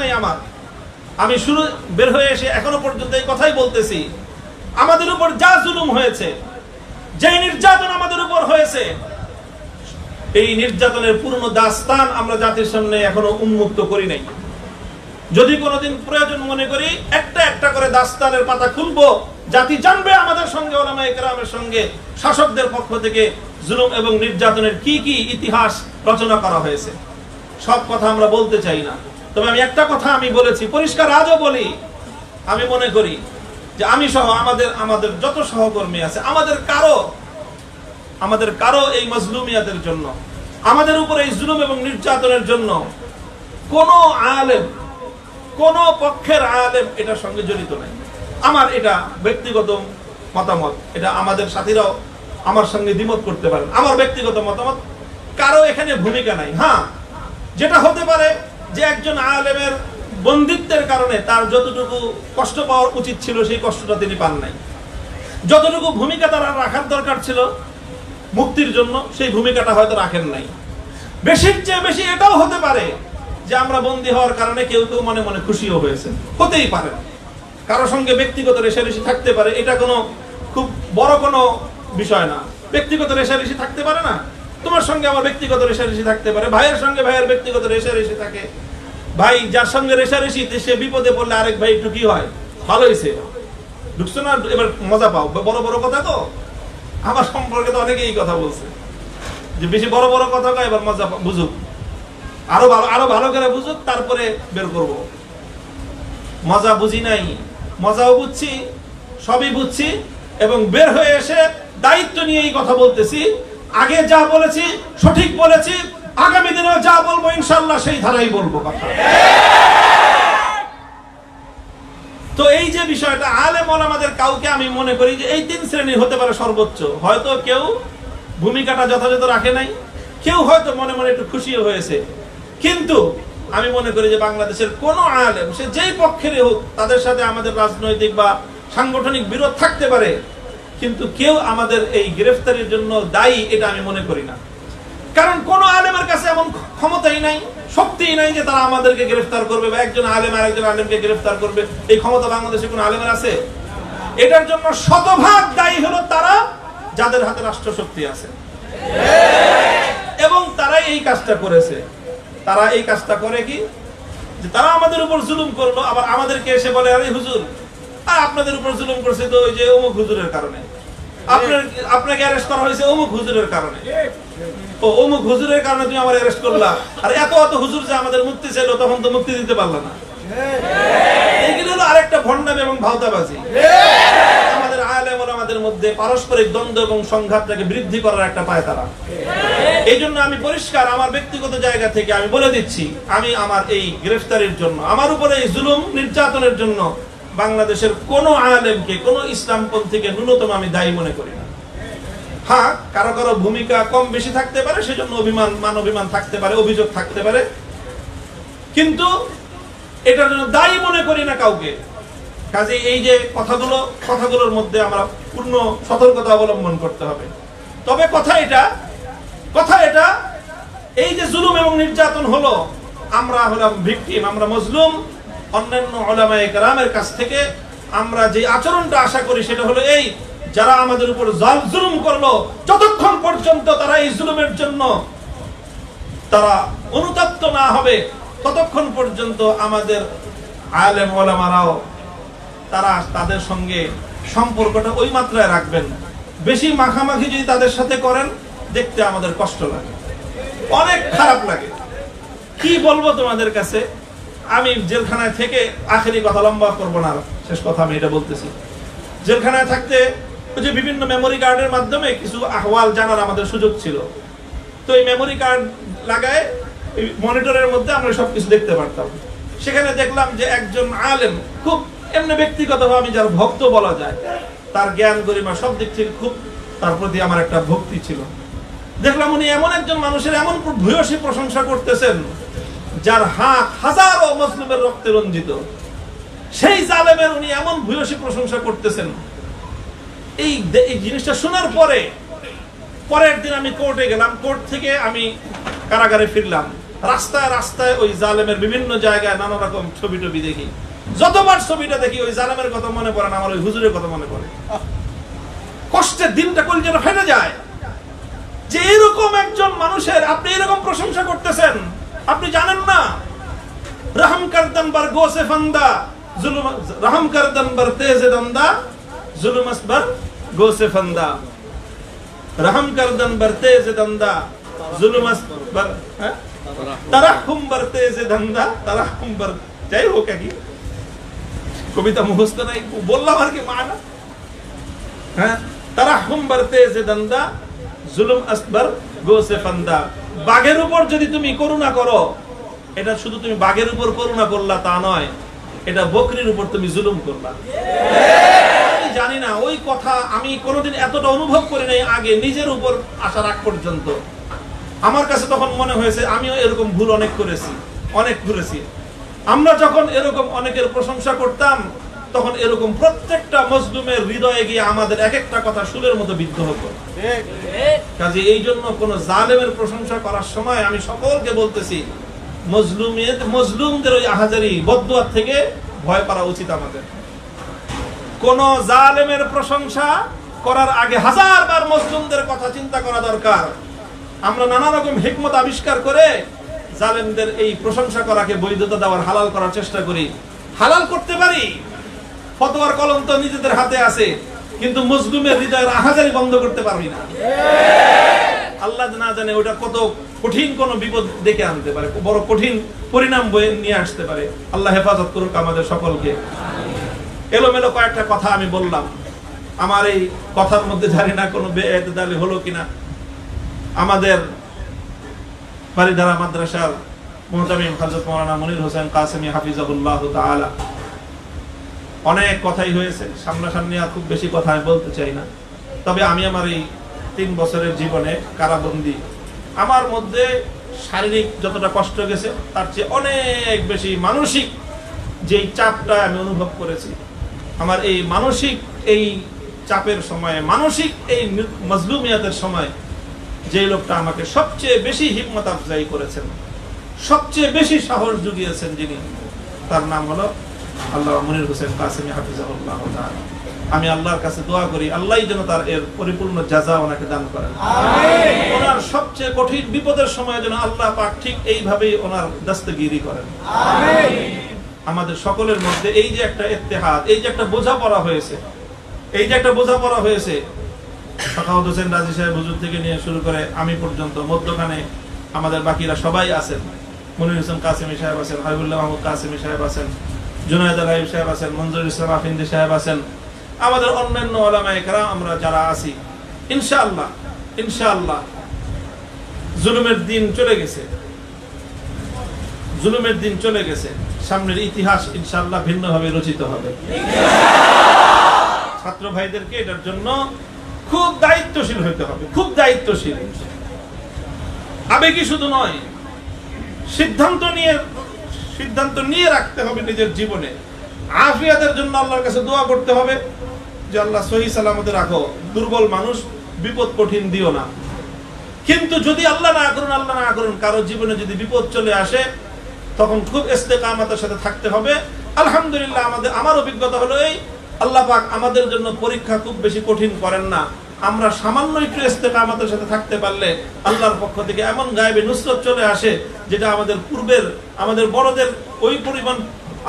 নাই আমার। আমি শুরু বের হয়ে এসে এখনও পর্যন্ত এই কথাই বলতেছি। আমাদের উপর যা জুলুম হয়েছে যে নির্যাতন আমাদের উপর হয়েছে, এই নির্যাতনের পূর্ণ দাস্তান আমরা জাতির সামনে এখনও উন্মুক্ত করি নাই। যদি কোনোদিন প্রয়োজন মনে করি, একটা একটা করে দাস্তানের পাতা খুলবো, জাতি জানবে আমাদের সঙ্গে ওলামা একরামের সঙ্গে, শাসকদের পক্ষ থেকে জুলুম এবং নির্যাতনের কি কি ইতিহাস রচনা করা হয়েছে। সব কথা আমরা বলতে চাই না। তবে আমি একটা কথা আমি বলেছি, পরিষ্কার আজও বলি, আমি মনে করি যে আমি সহ আমাদের আমাদের যত সহকর্মী আছে, আমাদের কারও আমাদের কারও এই মজলুমিয়াতের জন্য, আমাদের উপর এই জুলুম এবং নির্যাতনের জন্য কোন আলেম, কোন পক্ষের আলেম এটার সঙ্গে জড়িত নাই। আমার এটা ব্যক্তিগত মতামত, এটা আমাদের সাথীরাও আমার সঙ্গে দ্বিমত করতে পারেন। আমার ব্যক্তিগত মতামত, কারও এখানে ভূমিকা নাই। হ্যাঁ যেটা হতে পারে যে একজন আলেমের বন্দিত্বের কারণে তার যতটুকু কষ্ট পাওয়ার উচিত ছিল, সেই কষ্টটা তিনি পান নাই। যতটুকু ভূমিকা তার রাখার দরকার ছিল মুক্তির জন্য, সেই ভূমিকাটা হয়তো রাখেন নাই। বেশির চেয়ে বেশি এটাও হতে পারে যে আমরা বন্দী হওয়ার কারণে কেউ কেউ মনে মনে খুশিও হয়েছে হতেই পারে। কারও সঙ্গে ব্যক্তিগত রেশারেশি থাকতে পারে, এটা কোনো খুব বড় কোনো বিষয় না। ব্যক্তিগত রেশারেশি থাকতে পারে না তোমার সঙ্গে আমার ব্যক্তিগত রেশারেশি থাকতে পারে, ভাইয়ের সঙ্গে ভাইয়ের ব্যক্তিগত রেশারেশি থাকে। ভাই, যার সঙ্গে রেশারেশি সে বিপদে পড়লে আরেক ভাই একটু কি হয়? ভালো হয়েছে ঢুকছো না? এবার মজা পাও। বড় বড় কথা তো? আমার সম্পর্কে তো অনেকেই কথা বলছে। যে বেশি বড় বড় কথা কয়, এবার মজা বুঝুক। আরও ভালো আরও ভালো করে বুঝুক, তারপরে বের করব। মজা বুঝি নাই। মজাও বুঝছি, সবই বুঝছি, এবং বের হয়ে এসে দায়িত্ব নিয়ে এই কথা বলতেছি। আগে যা বলেছি, সঠিক বলেছি, আগামী দিনেও যা বলব ইনশাল্লাহ সেই ধারাই বলব কথা তো এই যে বিষয়টা, আলেম আমাদের কাউকে আমি মনে করি যে এই তিন শ্রেণি হতে পারে সর্বোচ্চ। হয়তো কেউ ভূমিকাটা যথাযথ রাখে নাই, কেউ হয়তো মনে মনে একটু খুশিও হয়েছে। কিন্তু আমি মনে করি যে বাংলাদেশের কোন আলেম, সে যেই পক্ষেরই হোক, তাদের সাথে আমাদের রাজনৈতিক বা সাংগঠনিক বিরোধ থাকতে পারে কিন্তু কেউ আমাদের এই গ্রেফতারির জন্য দায়ী, এটা আমি মনে করি না। কারণ কোন আলেমের কাছে এমন ক্ষমতাই নাই, শক্তিই নাই যে তারা আমাদেরকে গ্রেফতার করবে বা একজন আলেম আরেকজন আলেমকে গ্রেফতার করবে। এই ক্ষমতা বাংলাদেশে কোন আলেমের আছে? এটার জন্য শতভাগ দায়ী হলো তারা যাদের হাতে রাষ্ট্র শক্তি আছে। এবং তারাই এই কাজটা করেছে। তারা এই কাজটা করে কি? যে তারা আমাদের উপর জুলুম করল, আবার আমাদেরকে এসে বলে, আরে হুজুর আর আপনাদের উপর জুলুম করছে তো ওই যে অমুক হুজুরের কারণে। আমাদের আমাদের মধ্যে পারস্পরিক দ্বন্দ্ব এবং সংঘাতটাকে বৃদ্ধি করার একটা পায় তারা। এই জন্য আমি পরিষ্কার আমার ব্যক্তিগত জায়গা থেকে আমি বলে দিচ্ছি, আমি আমার এই গ্রেফতারির জন্য, আমার উপরে এই জুলুম নির্যাতনের জন্য বাংলাদেশের কোন আলেমকে, কোন ইসলামপন্থীকে ন্যূনতম আমি দায়ী মনে করি না। হ্যাঁ কারও কারও ভূমিকা কম বেশি থাকতে পারে, সেজন্য অভিমান, মান অভিমান থাকতে পারে, অভিযোগ থাকতে পারে। কিন্তু এটার জন্য দায়ী মনে করি না কাউকে। কাজে এই যে কথাগুলো, কথাগুলোর মধ্যে আমরা পূর্ণ সতর্কতা অবলম্বন করতে হবে। তবে কথা এটা কথা এটা, এই যে জুলুম এবং নির্যাতন হলো, আমরা হলাম ভিকটিম আমরা মজলুম। অন্যান্য ওলামায়ে কেরামের কাছ থেকে আমরা যে আচরণটা আশা করি সেটা হলো এই, যারা আমাদের উপর জাল জুলুম করল, যতক্ষণ পর্যন্ত তারা এই জুলুমের জন্য তারা অনুতপ্ত না হবে, ততক্ষণ পর্যন্ত আমাদের আলেম ওলামারাও তারা তাদের সঙ্গে সম্পর্কটা ওই মাত্রায় রাখবেন। বেশি মাখামাখি যদি তাদের সাথে করেন, দেখতে আমাদের কষ্ট লাগে। অনেক খারাপ লাগে। কি বলব তোমাদের কাছে? আমি জেলখানায় থেকে আখেরি কথা লম্বা করব না। শেষ কথা আমি এটা বলতেছি। জেলখানায় থাকতে ওই যে বিভিন্ন মেমোরি কার্ডের মাধ্যমে কিছু আহওয়াল জানার আমাদের সুযোগ ছিল। তো এই মেমোরি কার্ড লাগায় মনিটরের মধ্যে আমরা সব কিছু দেখতে পারতাম। সেখানে দেখলাম যে একজন আলেম, খুব এমনি ব্যক্তিগতভাবে আমি যার ভক্ত বলা যায়, তার জ্ঞান গরিমা সব দিক থেকে খুব তার প্রতি আমার একটা ভক্তি ছিল। দেখলাম উনি এমন একজন মানুষের এমন ভূয়সী প্রশংসা করতেছেন যার হাত হাজারো মুসলিমের রক্তে রঞ্জিত। সেই জালেমের উনি এমন ভূয়সী প্রশংসা করতেছেন। এই এই জিনিসটা শোনার পরে, পরের দিন আমি কোর্টে গেলাম। কোর্ট থেকে আমি কারাগারে ফিরলাম। রাস্তায় রাস্তায় ওই জালেমের বিভিন্ন জায়গায় নানা রকম ছবি টবি দেখি। যতবার ছবিটা দেখি, ওই জালেমের কথা মনে পড়ে না, আমার ওই হুজুরের কথা মনে পড়ে। কষ্টের দিনটা কল যেন ফেলে যায়। যে এরকম একজন মানুষের আপনি এরকম প্রশংসা করতেছেন আপনি জানেন না রহম করদন বার গোসে ফন্দা জুলুম রহম করদন বার তেজে দন্দা জুলুম আসবার গোসে ফন্দা রহম করদন বার তেজে দন্দা জুলুম আসবার হ্যাঁ? তারাহুম বার তেজে দন্দা তারাহুম বার যাই হোক কি কবিতা মুখস্থ নাই বললাম আর কি মানা হ্যাঁ তারাহুম বার তেজে দন্দা জুলুম আসবার গোসে ফান্দা বাঘের উপর যদি তুমি করুণা করো, এটা শুধু তুমি বাঘের উপর করুণা করলা তা নয়, এটা বকরির উপর তুমি জুলুম করলা। জানি না, ওই কথা আমি কোনোদিন এতটা অনুভব করি নাই, আগে নিজের উপর আসার আগ পর্যন্ত। আমার কাছে তখন মনে হয়েছে, আমিও এরকম ভুল অনেক করেছি অনেক করেছি। আমরা যখন এরকম অনেকের প্রশংসা করতাম তখন এরকম প্রত্যেকটা মজলুমের হৃদয়ে গিয়ে আমাদের এক একটা কথা সুরের মতো বিদ্ধ হতো। কাজে এই জন্য কোন জালেমের প্রশংসা করার সময় আমি সকলকে বলতেছি, মজলুমের মজলুমদের ওই আহাজারি বদুয়ার থেকে ভয় করা উচিত আমাদের। কোন জালেমের প্রশংসা করার আগে হাজার বার মজলুমদের কথা চিন্তা করা দরকার। আমরা নানা রকম হিকমত আবিষ্কার করে জালেমদের এই প্রশংসা করাকে বৈধতা দেওয়ার, হালাল করার চেষ্টা করি। হালাল করতে পারি ফতোয়ার কলম তো নিজেদের হাতে আছে, কিন্তু মজলুমের হৃদয়ের আহাজারি বন্ধ করতে পারবি না। আল্লাহ না জানে ওটা কত কঠিন কোন বিপদ ডেকে আনতে পারে, বড় কঠিন পরিণাম বয়ে নিয়ে আসতে পারে। আল্লাহ হেফাজত করুক আমাদের সকলকে। এলোমেলো কয়েকটা কথা আমি বললাম। আমার এই কথার মধ্যে জানি না কোনো বেদালি হলো কিনা। আমাদের বারিধারা মাদ্রাসার মোহতামিম হযরত মাওলানা মনির হোসেন কাসেমি হাফিজাহুল্লাহ তাআলা অনেক কথাই হয়েছে। সামনাসামনি আর খুব বেশি কথা আমি বলতে চাই না। তবে আমি আমার এই তিন বছরের জীবনে কারাবন্দি। আমার মধ্যে শারীরিক যতটা কষ্ট গেছে, তার চেয়ে অনেক বেশি মানসিক যেই চাপটা আমি অনুভব করেছি। আমার এই মানসিক এই চাপের সময়ে, মানসিক এই মজলুমিয়াতের সময় যে লোকটা আমাকে সবচেয়ে বেশি হিকমত আফজাই করেছেন, সবচেয়ে বেশি সাহস জুগিয়েছেন যিনি, তার নাম হলো আল্লাহ মনির হোসেন কাসিমি হাফিজাহুল্লাহ আমি আল্লাহর কাছে দোয়া করি আল্লাহই যেন তার এর পরিপূর্ণ জাযা ওনাকে দান করেন। ওনার সবচেয়ে কঠিন বিপদের সময় যেন আল্লাহ পাক ঠিক এইভাবেই ওনার দস্তগিরি করেন। আমাদের সকলের মধ্যে এই যে একটা ইত্তেহাদ এই যে একটা বোঝাপড়া হয়েছে এই যে একটা বোঝাপড়া হয়েছে সাখাওয়াত হোসেন রাজি সাহেব হুজুর থেকে নিয়ে শুরু করে আমি পর্যন্ত মধ্যখানে আমাদের বাকিরা সবাই আছেন। মনির হোসেন কাসিমি সাহেব আছেন হাবিবুল্লাহ মাহমুদ কাসিমি সাহেব আছেন আমাদের অন্যান্য আমরা যারা আছি জুলুমের দিন চলে গেছে। জুলুমের দিন চলে গেছে। সামনের ইতিহাস ইনশাআল্লাহ ভিন্নভাবে রচিত হবে। ছাত্র ভাইদেরকে এটার জন্য খুব দায়িত্বশীল হতে হবে, খুব দায়িত্বশীল। আবেগী শুধু নয়, সিদ্ধান্ত নিয়ে সিদ্ধান্ত নিয়ে রাখতে হবে নিজের জীবনে। আফিয়াদের জন্য আল্লাহর কাছে দোয়া করতে হবে যে আল্লাহ সহি সালামতে রাখো। দুর্বল মানুষ, বিপদ কঠিন দিও না। কিন্তু যদি আল্লাহ না করুন, আল্লাহ না করুন, কারও জীবনে যদি বিপদ চলে আসে, তখন খুব ইস্তেকামতের সাথে থাকতে হবে। আলহামদুলিল্লাহ, আমাদের, আমার অভিজ্ঞতা হলো এই, আল্লাহ পাক আমাদের জন্য পরীক্ষা খুব বেশি কঠিন করেন না। আমরা সামান্য একটু ইস্তেকামতের সাথে থাকতে পারলে আল্লাহর পক্ষ থেকে এমন গায়েবে নুসরত চলে আসে, যেটা আমাদের পূর্বের, আমাদের বড়দের ওই পরিমাণ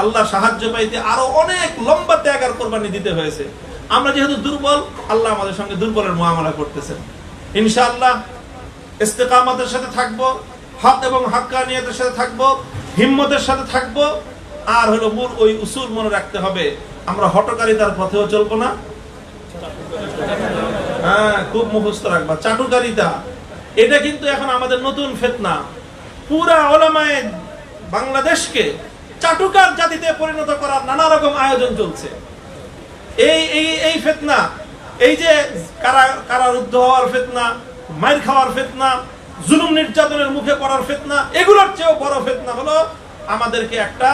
আল্লাহ সাহায্য পাইতে আরও অনেক লম্বা ত্যাগ আর কোরবানি দিতে হয়েছে। আমরা যেহেতু দুর্বল, আল্লাহ আমাদের সঙ্গে দুর্বলের মহামালা করতেছেন। ইনশাআল্লাহ ইস্তেকামতের সাথে থাকব, হক এবং হাক্কানিয়তের সাথে থাকব, হিম্মতের সাথে থাকব। আর হলো মূল, ওই উসুল মনে রাখতে হবে, আমরা হটকারিতার পথেও চলবো না। হ্যাঁ খুব মুখস্থ রাখবা। চাটুকারিতা। এটা কিন্তু এখন আমাদের নতুন ফেতনা। পুরা ওলামায়ে বাংলাদেশকে চাটুকার জাতিতে পরিণত করার নানা রকম আয়োজন চলছে। এই এই এই ফেতনা, এই যে কারা, কারারুদ্ধ হওয়ার ফেতনা, মাইর খাওয়ার ফেতনা, জুলুম নির্যাতনের মুখে পড়ার ফেতনা, এগুলোর চেয়েও বড় ফেতনা হলো আমাদেরকে একটা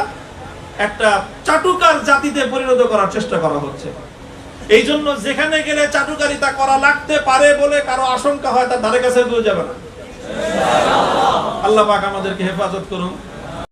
একটা চাটুকার জাতিতে পরিণত করার চেষ্টা করা হচ্ছে। এই জন্য যেখানে গেলে চাটুকারিতা করা লাগতে পারে বলে কারও আশঙ্কা হয় তার ধারে কাছে যাবে না। আল্লাহ পাক আমাদেরকে হেফাজত করুন।